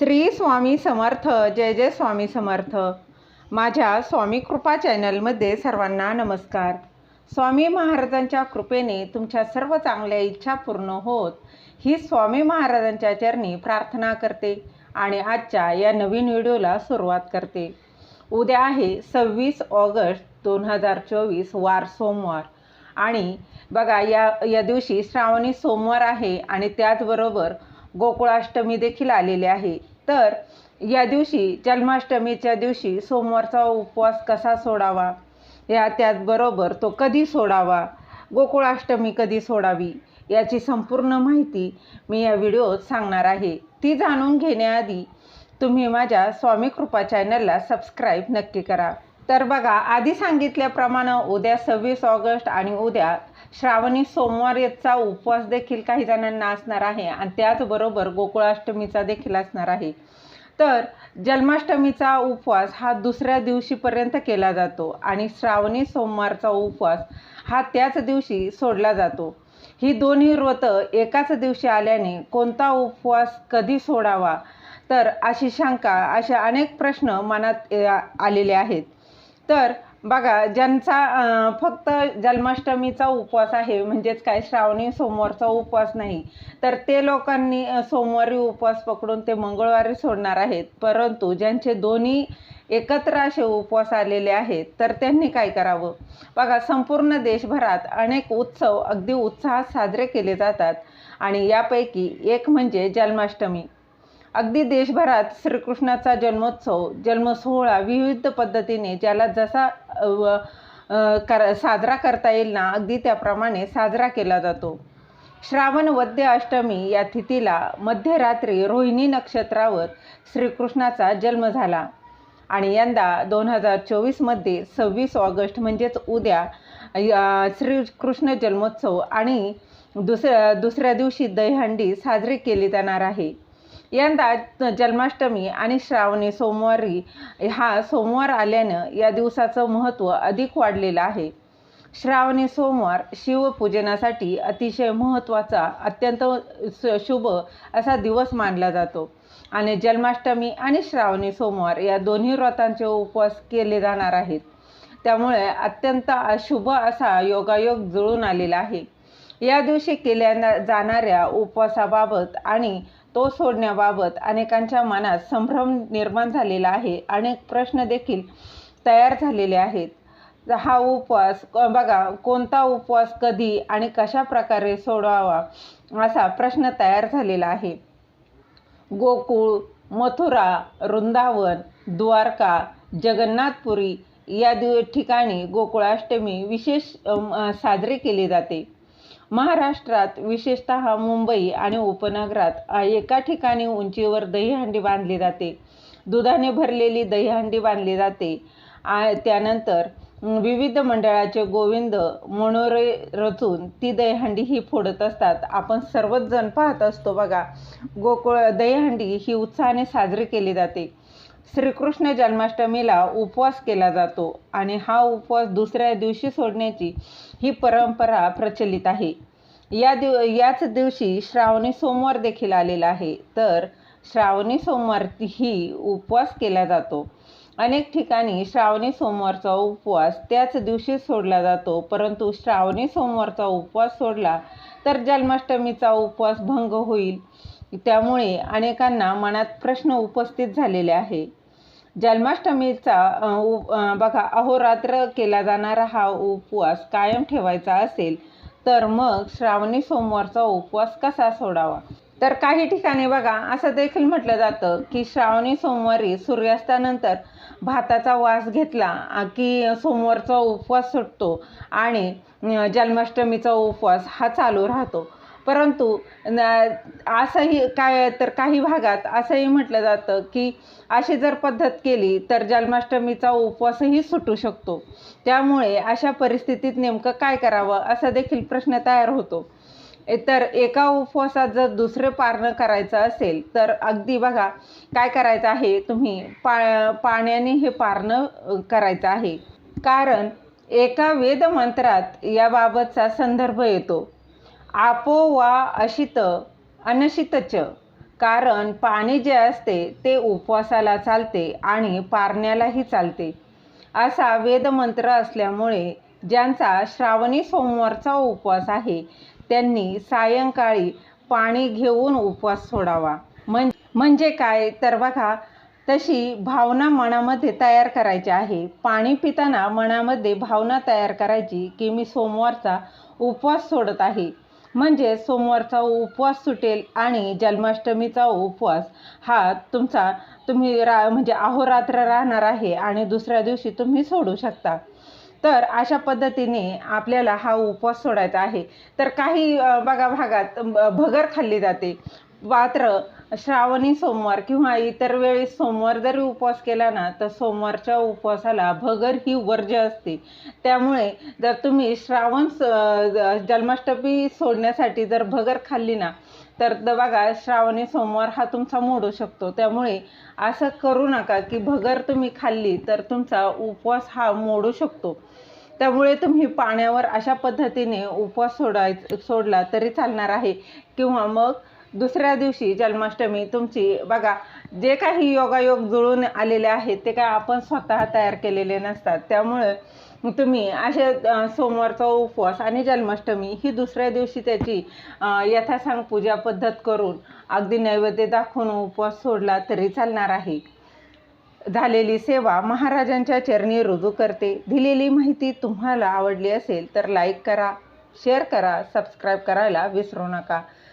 श्री स्वामी समर्थ जय जय स्वामी समर्थ. माझ्या स्वामी कृपा चॅनलमध्ये सर्वांना नमस्कार. स्वामी महाराजांच्या कृपेने तुमच्या सर्व चांगल्या इच्छा पूर्ण होत ही स्वामी महाराजांच्या चरणी प्रार्थना करते आणि आजच्या या नवीन व्हिडिओला सुरुवात करते. उद्या आहे सव्वीस ऑगस्ट दोन हजार चोवीस वार सोमवार. आणि बघा या या दिवशी श्रावणी सोमवार आहे आणि त्याचबरोबर गोकुळाष्टमी देखील आलेली आहे. तर या दिवशी जन्माष्टमीच्या दिवशी सोमवारचा उपवास कसा सोडावा? या त्याचबरोबर तो कधी सोडावा? गोकुळाष्टमी कधी सोडावी? याची संपूर्ण माहिती मी या व्हिडिओत सांगणार आहे. ती जाणून घेण्याआधी तुम्ही माझ्या स्वामी कृपा चॅनलला सबस्क्राईब नक्की करा. तर बघा आधी सांगितल्याप्रमाणे उद्या सव्वीस ऑगस्ट आणि उद्या श्रावणी सोमवारचा उपवास देखील काही जणांना असणार आहे आणि त्याचबरोबर गोकुळाष्टमीचा देखील असणार आहे. तर जन्माष्टमीचा उपवास हा दुसऱ्या दिवशीपर्यंत केला जातो आणि श्रावणी सोमवारचा उपवास हा त्याच दिवशी सोडला जातो. ही दोन्ही व्रतं एकाच दिवशी आल्याने कोणता उपवास कधी सोडावा? तर अशी शंका अशा अनेक प्रश्न मनात आलेले आहेत. तर बघा ज्यांचा फक्त जन्माष्टमीचा उपवास आहे म्हणजेच काय श्रावणी सोमवारचा उपवास नाही तर ते लोकांनी सोमवारी उपवास पकडून ते मंगळवारी सोडणार आहेत. परंतु ज्यांचे दोन्ही एकत्र असे उपवास आलेले आहेत तर त्यांनी काय करावं? बघा संपूर्ण देशभरात अनेक उत्सव अगदी उत्साहात साजरे केले जातात. आणि यापैकी एक म्हणजे जन्माष्टमी. अगदी देशभरात श्रीकृष्णाचा जन्मोत्सव जन्मसोहळा विविध पद्धतीने ज्याला जसा कर साजरा करता येईल ना अगदी त्याप्रमाणे साजरा केला जातो. श्रावण वद्य अष्टमी या तिथीला मध्यरात्री रोहिणी नक्षत्रावर श्रीकृष्णाचा जन्म झाला. आणि यंदा दोन हजार चोवीसमध्ये सव्वीस ऑगस्ट म्हणजेच उद्या श्रीकृष्ण जन्मोत्सव आणि दुसऱ्या दुसऱ्या दिवशी दहीहंडी साजरी केली जाणार आहे. यंदा जन्माष्टमी आणि श्रावणी सोमवारी हा सोमवार आल्यानं या दिवसाचं महत्त्व अधिक वाढलेलं आहे. श्रावणी सोमवार शिवपूजनासाठी अतिशय महत्त्वाचा अत्यंत स- शुभ असा दिवस मानला जातो. आणि जन्माष्टमी आणि श्रावणी सोमवार या दोन्ही व्रतांचे उपवास केले जाणार आहेत. त्यामुळे अत्यंत शुभ असा योगायोग जुळून आलेला आहे. या दिवशी केल्या जाणाऱ्या उपवासाबाबत आणि तो सोडण्याबाबत अनेकांच्या मनात संभ्रम निर्माण झालेला आहे. अनेक प्रश्न देखील तयार झालेले आहेत. हा उपवास बघा कोणता उपवास कधी आणि कशा प्रकारे सोडवावा असा प्रश्न तयार झालेला आहे. गोकुळ मथुरा वृंदावन द्वारका जगन्नाथपुरी या दिव ठिकाणी गोकुळाष्टमी विशेष साजरी केली जाते. महाराष्ट्रात विशेषतः मुंबई आणि उपनगरात एका ठिकाणी उंचीवर दहीहंडी बांधली जाते. दुधाने भरलेली दहीहंडी बांधली जाते. आ त्यानंतर विविध मंडळाचे गोविंद मनोरे रचून ती दहीहंडी ही फोडत असतात. आपण सर्वच जण पाहत असतो बघा गोकुळ दहीहंडी ही उत्साहाने साजरी केली जाते. श्रीकृष्ण जन्माष्टमीला उपवास केला जातो आणि हा उपवास दुसऱ्या दिवशी सोडण्याची ही परंपरा प्रचलित आहे. या दिव याच दिवशी श्रावणी सोमवार देखील आलेला आहे. तर श्रावणी सोमवार ही उपवास केला जातो. अनेक ठिकाणी श्रावणी सोमवारचा उपवास त्याच दिवशी सोडला जातो. परंतु श्रावणी सोमवारचा उपवास सोडला तर जन्माष्टमीचा उपवास भंग होईल. त्यामुळे अनेकांना मनात प्रश्न उपस्थित झालेले आहे. जन्माष्टमीचा उप बघा अहोरात्र केला जाणारा हा उपवास कायम ठेवायचा असेल तर मग श्रावणी सोमवारचा उपवास कसा सोडावा? तर काही ठिकाणी बघा असं देखील म्हटलं जातं की श्रावणी सोमवारी सूर्यास्तानंतर भाताचा वास घेतला की सोमवारचा उपवास सुटतो आणि जन्माष्टमीचा उपवास हा चालू राहतो. परंतु न असंही काय तर काही भागात असंही म्हटलं जातं की अशी जर पद्धत केली तर जन्माष्टमीचा उपवासही सुटू शकतो. त्यामुळे अशा परिस्थितीत नेमकं काय करावं असा देखील प्रश्न तयार होतो. तर एका उपवासात जर दुसरे पारणं करायचं असेल तर अगदी बघा काय करायचं आहे तुम्ही पा पाण्याने हे पारणं करायचं आहे. कारण एका वेदमंत्रात याबाबतचा संदर्भ येतो. आपो वा अशित अनशितच. कारण पाणी जे असते ते उपवासाला चालते आणि पारण्यालाही चालते. असा वेदमंत्र असल्यामुळे ज्यांचा श्रावणी सोमवारचा उपवास आहे त्यांनी सायंकाळी पाणी घेऊन उपवास सोडावा. म्हण म्हणजे काय? तर बघा तशी भावना मनामध्ये तयार करायची आहे. पाणी पिताना मनामध्ये भावना तयार करायची की मी सोमवारचा उपवास सोडत आहे. म्हणजे सोमवारचा उपवास सुटेल आणि जन्माष्टमीचा उपवास हा तुमचा तुम्ही रा म्हणजे अहोरात्र राहणार आहे आणि दुसऱ्या दिवशी तुम्ही सोडू शकता. तर अशा पद्धतीने आपल्याला हा उपवास सोडायचा आहे. तर काही बघा भागात भगर खाल्ली जाते. मात्र श्रावणी सोमवार किंवा इतर वेळी सोमवार जरी उपवास केला ना तर सोमवारच्या उपवासाला भगर ही वर्ज्य असते. त्यामुळे जर तुम्ही श्रावण जन्माष्टमी सोडण्यासाठी जर भगर खाल्ली ना तर द- बघा श्रावणी सोमवार हा तुमचा मोडू शकतो. त्यामुळे असं करू नका की भगर तुम्ही खाल्ली तर तुमचा उपवास हा मोडू शकतो. त्यामुळे तुम्ही पाण्यावर अशा पद्धतीने उपवास सोडाय सोडला तरी चालणार आहे. किंवा मग दुसऱ्या दिवशी जन्माष्टमी तुमची बघा जे काही योगायोग जुळून आलेले आहेत ते काय आपण स्वतः तयार केलेले नसतात. त्यामुळे तुम्ही असे सोमवारचा उपवास आणि जन्माष्टमी ही दुसऱ्या दिवशी त्याची यथासांग पूजा पद्धत करून अगदी नैवेद्य दाखवून उपवास सोडला तरी चालणार आहे. झालेली सेवा महाराजांच्या चरणी रुजू करते. दिलेली माहिती तुम्हाला आवडली असेल तर लाईक करा शेअर करा सबस्क्राईब करायला विसरू नका.